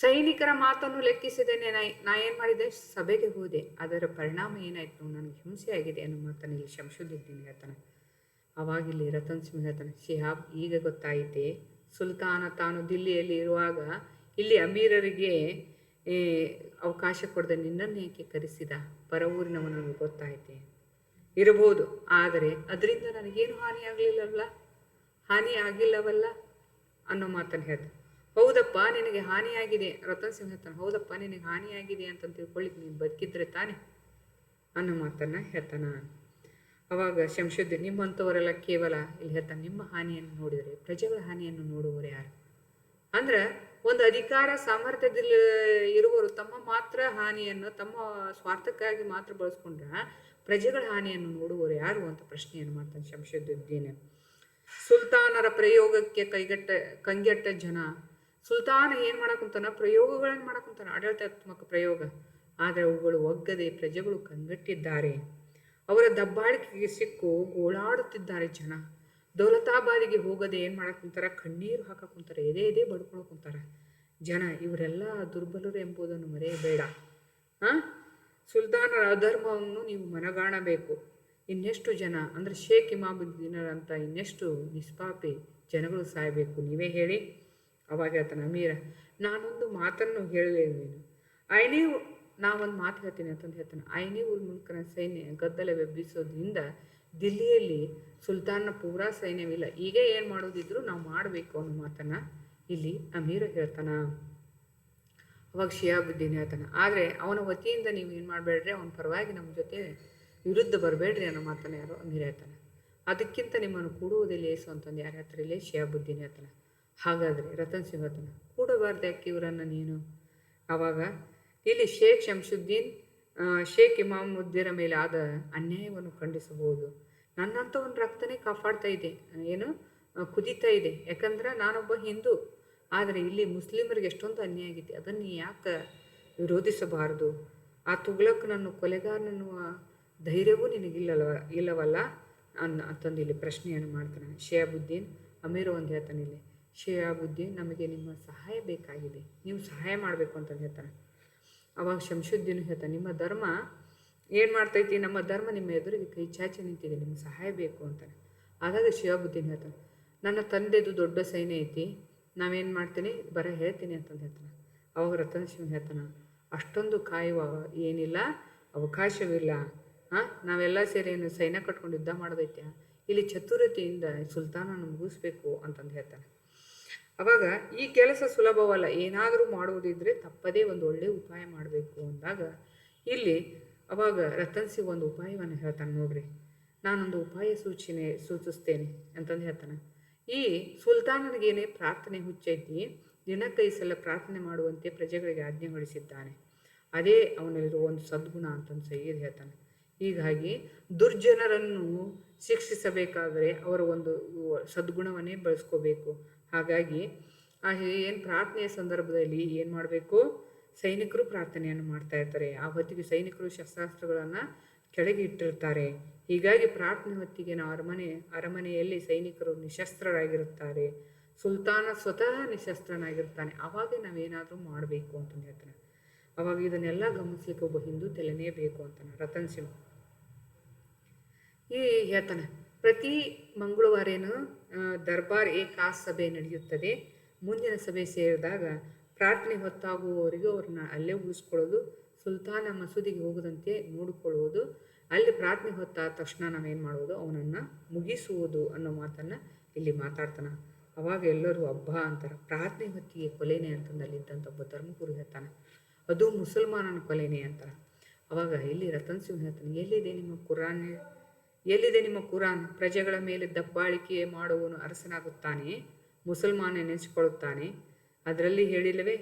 S1: ಸೈನಿಕರ ಮಾತನ್ನು ಲೆಕ್ಕಿಸಿದ್ದೇನೆ. ನಾ ಏನು ಮಾಡಿದೆ? ಸಭೆಗೆ ಹೋದೆ. ಅದರ ಪರಿಣಾಮ ಏನಾಯಿತು? ನನಗೆ ಹಿಂಸೆ ಆಗಿದೆ ಅನ್ನೋ ಮಾತನ್ನು ಇಲ್ಲಿ ಶಂಶುದ್ದೀನ್ ಹೇಳ್ತಾನೆ. ಅವಾಗಿಲ್ಲಿ ರತನ್ ಸಿಂಗ್ ಹೇಳ್ತಾನೆ, ಶಿಹಾಬ್, ಈಗ ಗೊತ್ತಾಯಿತೆ? ಸುಲ್ತಾನ ತಾನು ದಿಲ್ಲಿಯಲ್ಲಿ ಇರುವಾಗ ಇಲ್ಲಿ ಅಮೀರರಿಗೆ ಅವಕಾಶ ಕೊಡದೆ. ನಿನ್ನನ್ನು ಏಕೆ ಕರೆಸಿದ? ಊರಿನವನಿಗೆ ಗೊತ್ತಾಯಿತೆ? ಇರಬಹುದು. ಆದರೆ ಅದರಿಂದ ನನಗೇನು ಹಾನಿ ಆಗಲಿಲ್ಲವಲ್ಲ ಹಾನಿ ಆಗಿಲ್ಲವಲ್ಲ? ಅನ್ನೋ ಮಾತನ್ನು ಹೇಳ್ತಾನೆ. ಹೌದಪ್ಪ, ನಿನಗೆ ಹಾನಿಯಾಗಿದೆ. ರತನ್ ಸಿಂಗ್ ಹೇಳ್ತಾನೆ ಹೌದಪ್ಪ, ನಿನಗೆ ಹಾನಿಯಾಗಿದೆ ಅಂತ ತಿಳ್ಕೊಳ್ಳಿಕ್ಕೆ ನೀನು ಬದುಕಿದ್ರೆ ತಾನೆ? ಅನ್ನೋ ಮಾತನ್ನು ಹೇಳ್ತಾನ ಅವಾಗ ಶಂಶುದ್ದೀನ್ ನಿಮ್ಮಂಥವರೆಲ್ಲ ಕೇವಲ ಇಲ್ಲಿ ಹೇಳ್ತಾನೆ, ನಿಮ್ಮ ಹಾನಿಯನ್ನು ನೋಡಿದರೆ, ಪ್ರಜೆಗಳ ಹಾನಿಯನ್ನು ನೋಡುವವರು ಯಾರು? ಅಂದ್ರೆ ಒಂದು ಅಧಿಕಾರ, ಸಾಮರ್ಥ್ಯದಲ್ಲಿ ಇರುವವರು ತಮ್ಮ ಮಾತ್ರ ಹಾನಿಯನ್ನು, ತಮ್ಮ ಸ್ವಾರ್ಥಕ್ಕಾಗಿ ಮಾತ್ರ ಬಳಸ್ಕೊಂಡ್ರೆ ಪ್ರಜೆಗಳ ಹಾನಿಯನ್ನು ನೋಡುವವರು ಯಾರು ಅಂತ ಪ್ರಶ್ನೆಯನ್ನು ಮಾಡ್ತಾನೆ ಶಂಶುದ್ದೀನ್ ಸುಲ್ತಾನರ ಪ್ರಯೋಗಕ್ಕೆ ಕೈಗಟ್ಟ, ಕಂಗೆಟ್ಟ ಜನ ಸುಲ್ತಾನ ಏನು ಮಾಡಕ್ಕಂತಾನ ಪ್ರಯೋಗಗಳನ್ನು ಮಾಡಕ್ಕಂತಾನ ಆಡಳಿತಾತ್ಮಕ ಪ್ರಯೋಗ. ಆದರೆ ಅವುಗಳು ಒಗ್ಗದೆ ಪ್ರಜೆಗಳು ಕಂಗೆಟ್ಟಿದ್ದಾರೆ. ಅವರ ದಬ್ಬಾಳಿಕೆಗೆ ಸಿಕ್ಕು, ಗೋಳಾಡುತ್ತಿದ್ದಾರೆ ಜನ. ದೌಲತಾಬಾದಿಗೆ ಹೋಗದೆ ಏನು ಮಾಡಕ್ಕಂತಾರ ಕಣ್ಣೀರು ಹಾಕಕ್ಕಂತಾರೆ ಎದೆ ಎದೆ ಬಡ್ಕೊಳಕ್ಕಂತಾರೆ ಜನ, ಇವರೆಲ್ಲ ದುರ್ಬಲರು ಎಂಬುದನ್ನು ಮರೆಯಬೇಡ. ಹಾಂ ಸುಲ್ತಾನರ ಅಧರ್ಮವನ್ನು ನೀವು ಮನಗಾಣಬೇಕು. ಇನ್ನೆಷ್ಟು ಜನ? ಅಂದರೆ ಶೇಖ್ ಇಮಾಮುದ್ದೀನರಂತ ಇನ್ನೆಷ್ಟು ನಿಷ್ಪಾಪಿ ಜನಗಳು ಸಾಯಬೇಕು. ನೀವೇ ಹೇಳಿ. ಅವಾಗ ಹೇಳ್ತಾನೆ, ಅಮೀರ, ನಾನೊಂದು ಮಾತನ್ನು ಹೇಳಲೇನು ಐನೇ ನಾವೊಂದು ಮಾತು ಹೇಳ್ತೀನಿ ಅಂತಂದು ಹೇಳ್ತಾನೆ. ಐನೇ ಮುಲ್ಕನ ಸೈನ್ಯ ಗದ್ದಲ ಬೆಬ್ಬಿಸೋದ್ರಿಂದ ದಿಲ್ಲಿಯಲ್ಲಿ ಸುಲ್ತಾನ್ನ ಪೂರಾ ಸೈನ್ಯವಿಲ್ಲ. ಈಗ ಏನು ಮಾಡೋದಿದ್ರು ನಾವು ಮಾಡಬೇಕು ಅನ್ನೋ ಮಾತನ್ನು ಇಲ್ಲಿ ಅಮೀರ ಹೇಳ್ತಾನ. ಅವಾಗ ಶಿಯಾಬುದ್ದೀನ್ ಹೇಳ್ತಾನೆ, ಆದರೆ ಅವನ ವತಿಯಿಂದ ನೀವು ಏನು ಮಾಡಬೇಡ್ರಿ, ಅವನ ಪರವಾಗಿ ನಮ್ಮ ಜೊತೆ ವಿರುದ್ಧ ಬರಬೇಡ್ರಿ ಅನ್ನೋ ಮಾತನ್ನು ಯಾರೋ ಅಮೀರ್ ಹೇಳ್ತಾನೆ. ಅದಕ್ಕಿಂತ ನಿಮ್ಮನ್ನು ಕೂಡುವುದಿಲ್ಲ ಏಸು ಅಂತಂದು ಯಾರು ಹೇಳ್ತಾರೆ ಇಲ್ಲಿ? ಶಿಯಾಬುದ್ದೀನ್ ಹೇಳ್ತಾನೆ. ಹಾಗಾದರೆ ರತನ್ ಸಿಂಗ್ ಕೂಡಬಾರ್ದು ಯಾಕೆ ಇವರನ್ನು ನೀನು? ಆವಾಗ ಇಲ್ಲಿ ಶೇಖ್ ಶಂಶುದ್ದೀನ್ ಶೇಖ್ ಇಮಾಮುದ್ದೀರ ಮೇಲೆ ಆದ ಅನ್ಯಾಯವನ್ನು ಖಂಡಿಸಬಹುದು. ನನ್ನಂಥವನ ರಕ್ತನೇ ಕಾಪಾಡ್ತಾ ಇದೆ. ಏನು? ಕುದೀತಾ ಇದೆ. ಯಾಕಂದ್ರೆ ನಾನೊಬ್ಬ ಹಿಂದೂ. ಆದರೆ ಇಲ್ಲಿ ಮುಸ್ಲಿಮರಿಗೆ ಎಷ್ಟೊಂದು ಅನ್ಯಾಯ ಆಗಿದೆ ಅದನ್ನು ಯಾಕೆ ವಿರೋಧಿಸಬಾರದು? ಆ ತುಗ್ಲಕ್ನನ್ನು ಕೊಲೆಗಾರನನ್ನುವ ಧೈರ್ಯವೂ ನಿನಗಿಲ್ಲವ ಇಲ್ಲವಲ್ಲ? ಅನ್ನ ಅಂತಂದು ಇಲ್ಲಿ ಪ್ರಶ್ನೆಯನ್ನು ಮಾಡ್ತಾನೆ ಶಿಯಾಬುದ್ದೀನ್ ಅಮೀರ್ ಒಂದು ಹೇಳ್ತಾನೆ ಇಲ್ಲಿ ಶಿಯಾಬುದ್ದೀನ್ ನಮಗೆ ನಿಮ್ಮ ಸಹಾಯ ಬೇಕಾಗಿದೆ. ನೀವು ಸಹಾಯ ಮಾಡಬೇಕು ಅಂತ ಹೇಳ್ತಾನೆ. ಅವಾಗ ಶಂಶುದ್ದೀನು ಹೇಳ್ತಾನೆ, ನಿಮ್ಮ ಧರ್ಮ ಏನು ಮಾಡ್ತೈತಿ? ನಮ್ಮ ಧರ್ಮ ನಿಮ್ಮ ಎದುರಿಗೆ ಕೈ ಚಾಚಿ ನಿಂತಿದೆ, ನಿಮ್ಗೆ ಸಹಾಯ ಬೇಕು ಅಂತಾನೆ. ಹಾಗಾಗಿ ಶಿವಬುದ್ಧಿನ ಹೇಳ್ತಾನೆ, ನನ್ನ ತಂದೆದು ದೊಡ್ಡ ಸೈನ್ಯ ಐತಿ, ನಾವೇನು ಮಾಡ್ತೀನಿ? ಬರ ಹೇಳ್ತೀನಿ ಅಂತಂದು ಹೇಳ್ತಾನೆ. ಅವಾಗ ರತನ ಸಿಂಗ್ ಹೇಳ್ತಾನೆ, ಅಷ್ಟೊಂದು ಕಾಯುವ ಏನಿಲ್ಲ ಅವಕಾಶವಿಲ್ಲ ಹಾಂ, ನಾವೆಲ್ಲ ಸೇರಿ ಏನು ಸೈನ್ಯ ಕಟ್ಕೊಂಡು ಯುದ್ಧ ಮಾಡೋದೈತೆ ಇಲ್ಲಿ ಚತುರತೆಯಿಂದ ಸುಲ್ತಾನನ ಮುಗಿಸ್ಬೇಕು ಅಂತಂದು ಹೇಳ್ತಾನೆ. ಅವಾಗ ಈ ಕೆಲಸ ಸುಲಭವಲ್ಲ, ಏನಾದರೂ ಮಾಡುವುದಿದ್ದರೆ ತಪ್ಪದೇ ಒಂದು ಒಳ್ಳೆಯ ಉಪಾಯ ಮಾಡಬೇಕು ಅಂದಾಗ ಇಲ್ಲಿ ಅವಾಗ ರತನ್ ಸಿಂಗ್ ಒಂದು ಉಪಾಯವನ್ನು ಹೇಳ್ತಾನೆ ನೋಡ್ರಿ. ನಾನೊಂದು ಉಪಾಯ ಸೂಚನೆ ಸೂಚಿಸ್ತೇನೆ ಅಂತಂದು ಹೇಳ್ತಾನೆ. ಈ ಸುಲ್ತಾನನಿಗೇನೆ ಪ್ರಾರ್ಥನೆ ಹುಚ್ಚೈತಿ, ದಿನಕ್ಕೈ ಸಲ ಪ್ರಾರ್ಥನೆ ಮಾಡುವಂತೆ ಪ್ರಜೆಗಳಿಗೆ ಆಜ್ಞೆ ಹೊಡಿಸಿದ್ದಾನೆ ಅದೇ ಅವನಲ್ಲಿರುವ ಒಂದು ಸದ್ಗುಣ ಅಂತಂದು ಸೈಯದ್ ಹೇಳ್ತಾನೆ. ಹೀಗಾಗಿ ದುರ್ಜನರನ್ನು ಶಿಕ್ಷಿಸಬೇಕಾದರೆ ಅವರ ಒಂದು ಸದ್ಗುಣವನ್ನೇ ಬಳಸ್ಕೋಬೇಕು. ಹಾಗಾಗಿ ಆ ಏನು ಪ್ರಾರ್ಥನೆಯ ಸಂದರ್ಭದಲ್ಲಿ ಏನು ಮಾಡಬೇಕು? ಸೈನಿಕರು ಪ್ರಾರ್ಥನೆಯನ್ನು ಮಾಡ್ತಾ ಇರ್ತಾರೆ. ಆ ಹೊತ್ತಿಗೆ ಸೈನಿಕರು ಶಸ್ತ್ರಾಸ್ತ್ರಗಳನ್ನು ಕೆಳಗೆ ಇಟ್ಟಿರ್ತಾರೆ ಹೀಗಾಗಿ ಪ್ರಾರ್ಥನೆ ಹೊತ್ತಿಗೆ ನಾವು ಅರಮನೆ, ಅರಮನೆಯಲ್ಲಿ ಸೈನಿಕರು ನಿಶಸ್ತ್ರರಾಗಿರುತ್ತಾರೆ. ಸುಲ್ತಾನ ಸ್ವತಃ ನಿಶಸ್ತ್ರನಾಗಿರ್ತಾನೆ ಆವಾಗ ನಾವೇನಾದರೂ ಮಾಡಬೇಕು ಅಂತಂದು ಹೇಳ್ತಾನೆ. ಅವಾಗ ಇದನ್ನೆಲ್ಲ ಗಮನಿಸಲಿಕ್ಕೆ ಒಬ್ಬ ಹಿಂದೂ ತಲೆನೇ ಬೇಕು ಅಂತಾನೆ ರತನ್ ಸಿಂಗ್. ಈ ಹೇಳ್ತಾನೆ. ಪ್ರತಿ ಮಂಗಳವಾರೇನು ಏನು ದರ್ಬಾರ್ ಎ ಖಾಸ್ ಸಭೆ ನಡೆಯುತ್ತದೆ. ಮುಂದಿನ ಸಭೆ ಸೇರಿದಾಗ ಪ್ರಾರ್ಥನೆ ಹೊತ್ತಾಗುವವರೆಗೂ ಅವ್ರನ್ನ ಅಲ್ಲೇ ಉಳಿಸ್ಕೊಳ್ಳೋದು, ಸುಲ್ತಾನ ಮಸೂದಿಗೆ ಹೋಗದಂತೆ ನೋಡಿಕೊಳ್ಳುವುದು. ಅಲ್ಲಿ ಪ್ರಾರ್ಥನೆ ಹೊತ್ತಾದ ತಕ್ಷಣ ನಾವೇನು ಮಾಡೋದು? ಅವನನ್ನು ಮುಗಿಸುವುದು ಅನ್ನೋ ಮಾತನ್ನು ಇಲ್ಲಿ ಮಾತಾಡ್ತಾನೆ. ಅವಾಗ ಎಲ್ಲರೂ ಹಬ್ಬ ಅಂತಾರೆ. ಪ್ರಾರ್ಥನೆ ಹೊತ್ತಿಗೆ ಕೊಲೆನೆ ಅಂತಂದು ಅಲ್ಲಿದ್ದಂಥ ಒಬ್ಬ ಧರ್ಮಗುರು ಹೇಳ್ತಾನೆ. ಅದು ಮುಸಲ್ಮಾನನ ಕೊಲೆನೆ ಅಂತಾರೆ. ಅವಾಗ ಇಲ್ಲಿ ರತನ್ ಸಿಂಹ ಹೇಳ್ತಾನೆ, ಎಲ್ಲಿದೆ ನಿಮ್ಮ ಕುರಾನ್? ಎಲ್ಲಿದೆ ನಿಮ್ಮ ಕುರಾನ್? ಪ್ರಜೆಗಳ ಮೇಲೆ ದಬ್ಬಾಳಿಕೆ ಮಾಡುವವನು ಅರಸನಾಗುತ್ತಾನೆ, ಮುಸಲ್ಮಾನ ನೆನೆಸಿಕೊಳ್ಳುತ್ತಾನೆ. ಅದರಲ್ಲಿ ಹೇಳಿಲ್ಲವೇ,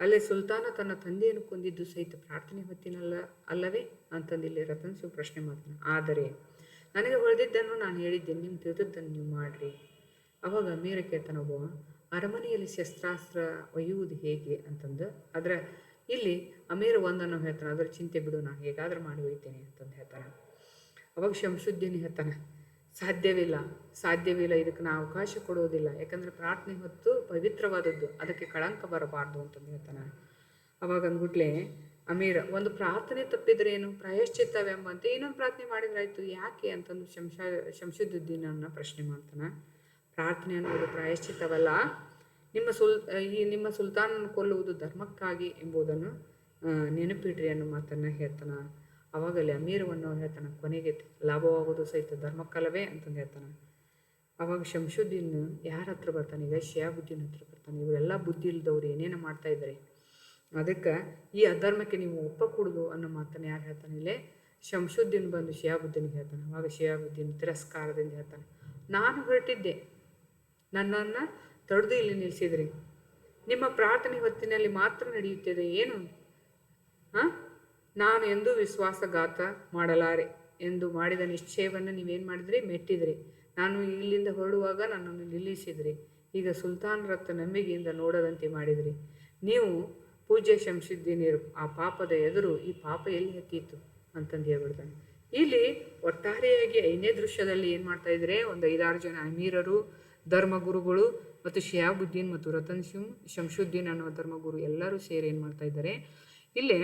S1: ಅಲ್ಲೇ ಸುಲ್ತಾನ ತನ್ನ ತಂದೆಯನ್ನು ಕೊಂದಿದ್ದು ಸಹಿತ ಪ್ರಾರ್ಥನೆ ಹೊತ್ತಿನಲ್ಲ ಅಲ್ಲವೇ? ಅಂತಂದು ಇಲ್ಲಿ ರತನ್ ಸಿಂಗ್ ಪ್ರಶ್ನೆ ಮಾಡ್ತಾನೆ ಆದರೆ ನನಗೆ ಹೊಳೆದಿದ್ದನ್ನು ನಾನು ಹೇಳಿದ್ದೇನೆ, ನಿಮ್ಮ ತಿಳಿದದ್ದನ್ನು ನೀವು ಮಾಡಿರಿ. ಅವಾಗ ಅಮೀರ ಕೇಳ್ತಾನೊಬ್ಬ ಅರಮನೆಯಲ್ಲಿ ಶಸ್ತ್ರಾಸ್ತ್ರ ಒಯ್ಯುವುದು ಹೇಗೆ ಅಂತಂದು, ಅದರ, ಇಲ್ಲಿ ಅಮೀರ್ ಒಂದನ್ನು ಹೇಳ್ತಾನೆ, ಅದರ ಚಿಂತೆ ಬಿಡು, ನಾನು ಹೇಗಾದರೂ ಮಾಡಿ ಒಯ್ತೇನೆ ಅಂತಂದು ಹೇಳ್ತಾನೆ. ಅವಾಗ ಶಂಶುದ್ದೀನ್ ಹೇಳ್ತಾನೆ ಸಾಧ್ಯವಿಲ್ಲ. ಸಾಧ್ಯವಿಲ್ಲ ಇದಕ್ಕೆ ನಾವು ಅವಕಾಶ ಕೊಡುವುದಿಲ್ಲ. ಯಾಕಂದರೆ ಪ್ರಾರ್ಥನೆ ಹೊತ್ತು ಪವಿತ್ರವಾದದ್ದು. ಅದಕ್ಕೆ ಕಳಂಕ ಬರಬಾರ್ದು ಅಂತಂದು ಹೇಳ್ತಾನೆ ಅವಾಗ ಅಂದ್ಬಿಟ್ಲೆ, ಅಮೀರ, ಒಂದು ಪ್ರಾರ್ಥನೆ ತಪ್ಪಿದ್ರೆ ಏನು? ಪ್ರಾಯಶ್ಚಿತ್ತವೆಂಬಂತೆ ಇನ್ನೊಂದು ಪ್ರಾರ್ಥನೆ ಮಾಡಿದ್ರಾಯ್ತು ಯಾಕೆ ಅಂತಂದು ಶಂಶ ಶಂಶುದ್ದೀನನ್ನು ಪ್ರಶ್ನೆ ಮಾಡ್ತಾನೆ. ಪ್ರಾರ್ಥನೆ ಅನ್ನೋದು ಪ್ರಾಯಶ್ಚಿತ್ತವಲ್ಲ. ನಿಮ್ಮ ಸುಲ್, ಈ ನಿಮ್ಮ ಸುಲ್ತಾನನ್ನು ಕೊಲ್ಲುವುದು ಧರ್ಮಕ್ಕಾಗಿ ಎಂಬುದನ್ನು ನೆನಪಿಡ್ರಿ ಅನ್ನೋ ಮಾತನ್ನು ಹೇಳ್ತಾನೆ. ಅವಾಗ ಅಲ್ಲಿ ಅಮೀರವನ್ನು ಹೇಳ್ತಾನೆ, ಕೊನೆಗೆ ಲಾಭವಾಗೋದು ಸಹಿತ ಧರ್ಮಕ್ಕಲ್ಲವೇ ಅಂತಂದು ಹೇಳ್ತಾನೆ. ಅವಾಗ ಶಂಶುದ್ದೀನ್ ಯಾರ ಹತ್ರ ಬರ್ತಾನೆ? ಈಗ ಶಿಯಾಬುದ್ದೀನ್ ಹತ್ರ ಬರ್ತಾನೆ. ಇವರೆಲ್ಲ ಬುದ್ಧಿ ಇಲ್ಲದವ್ರು ಏನೇನು ಮಾಡ್ತಾ ಇದ್ದಾರೆ. ಅದಕ್ಕೆ ಈ ಅಧರ್ಮಕ್ಕೆ ನೀವು ಒಪ್ಪಕೂಡುದು ಅನ್ನೋ ಮಾತನ್ನು ಯಾರು ಹೇಳ್ತಾನೆ? ಇಲ್ಲೇ ಶಂಶುದ್ದೀನ್ ಬಂದು ಶಿಯಾಬುದ್ದೀನ್ ಹೇಳ್ತಾನೆ. ಅವಾಗ ಶಿಯಾಬುದ್ದೀನ್ ತಿರಸ್ಕಾರದಿಂದ ಹೇಳ್ತಾನೆ, ನಾನು ಹೊರಟಿದ್ದೆ. ನನ್ನನ್ನು ತಡೆದು ಇಲ್ಲಿ ನಿಲ್ಲಿಸಿದ್ರಿ ನಿಮ್ಮ ಪ್ರಾರ್ಥನೆ ಹೊತ್ತಿನಲ್ಲಿ ಮಾತ್ರ ನಡೆಯುತ್ತದೆ. ಏನು? ಹಾಂ? ನಾನು ಎಂದು ವಿಶ್ವಾಸಘಾತ ಮಾಡಲಾರೆ ಎಂದು ಮಾಡಿದ ನಿಶ್ಚಯವನ್ನು ನೀವೇನು ಮಾಡಿದ್ರಿ? ಮೆಟ್ಟಿದ್ರಿ. ನಾನು ಇಲ್ಲಿಂದ ಹೊರಡುವಾಗ ನನ್ನನ್ನು ನಿಲ್ಲಿಸಿದ್ರಿ. ಈಗ ಸುಲ್ತಾನ್ ರತ್ತ ನಂಬಿಕೆಯಿಂದ ನೋಡದಂತೆ ಮಾಡಿದ್ರಿ. ನೀವು ಪೂಜ್ಯ ಶಂಸಿದ್ದೀನಿರು ಆ ಪಾಪದ ಎದುರು ಈ ಪಾಪ ಎಲ್ಲಿ ಹತ್ತಿತ್ತು? ಅಂತಂದು ಹೇಳ್ಬಿಡ್ತಾನೆ ಇಲ್ಲಿ ಒಟ್ಟಾರೆಯಾಗಿ ಐದನೇ ದೃಶ್ಯದಲ್ಲಿ ಏನು ಮಾಡ್ತಾ ಇದ್ರೆ, ಒಂದು ಐದಾರು ಜನ ಅಮೀರರು, ಧರ್ಮಗುರುಗಳು ಮತ್ತು ಶಿಯಾಬುದ್ದೀನ್ ಮತ್ತು ರತನ್ ಸಿಂಗ್ ಶಂಶುದ್ದೀನ್ ಅನ್ನೋ ಧರ್ಮಗುರು ಎಲ್ಲರೂ ಸೇರಿ ಏನು ಮಾಡ್ತಾ ಇದ್ದಾರೆ? ಇಲ್ಲಿ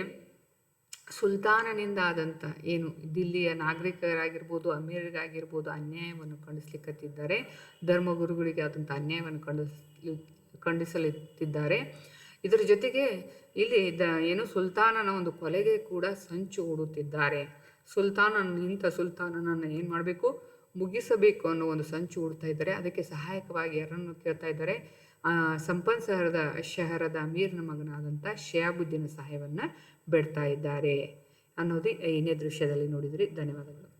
S1: ಸುಲ್ತಾನನಿಂದ ಆದಂಥ ಏನು ದಿಲ್ಲಿಯ ನಾಗರಿಕರಾಗಿರ್ಬೋದು, ಅಮೀರರಿಗಾಗಿರ್ಬೋದು ಅನ್ಯಾಯವನ್ನು ಖಂಡಿಸ್ಲಿಕ್ಕತ್ತಿದ್ದಾರೆ. ಧರ್ಮಗುರುಗಳಿಗೆ ಆದಂಥ ಅನ್ಯಾಯವನ್ನು ಖಂಡಿಸ್ ಖಂಡಿಸಲಿತ್ತಿದ್ದಾರೆ ಇದರ ಜೊತೆಗೆ ಇಲ್ಲಿ ದ ಏನು ಸುಲ್ತಾನನ ಒಂದು ಕೊಲೆಗೆ ಕೂಡ ಸಂಚು ಹೂಡುತ್ತಿದ್ದಾರೆ. ಸುಲ್ತಾನನ, ಇಂಥ ಸುಲ್ತಾನನನ್ನು ಏನು ಮಾಡಬೇಕು? ಮುಗಿಸಬೇಕು ಅನ್ನೋ ಒಂದು ಸಂಚು ಹೂಡ್ತಾ ಇದ್ದಾರೆ. ಅದಕ್ಕೆ ಸಹಾಯಕವಾಗಿ ಯಾರನ್ನು ಕೇಳ್ತಾ ಇದ್ದಾರೆ? ಸಂಪನ್ ಸಹರದ ಶಹರದ ಅಮೀರ್ನ ಮಗನಾದಂಥ ಶಿಯಾಬುದ್ದೀನ ಸಹಾಯವನ್ನು ಬೇಡ್ತಾ ಇದ್ದಾರೆ ಅನ್ನೋದು ಏನೇ ದೃಶ್ಯದಲ್ಲಿ ನೋಡಿದ್ರಿ ಧನ್ಯವಾದಗಳು.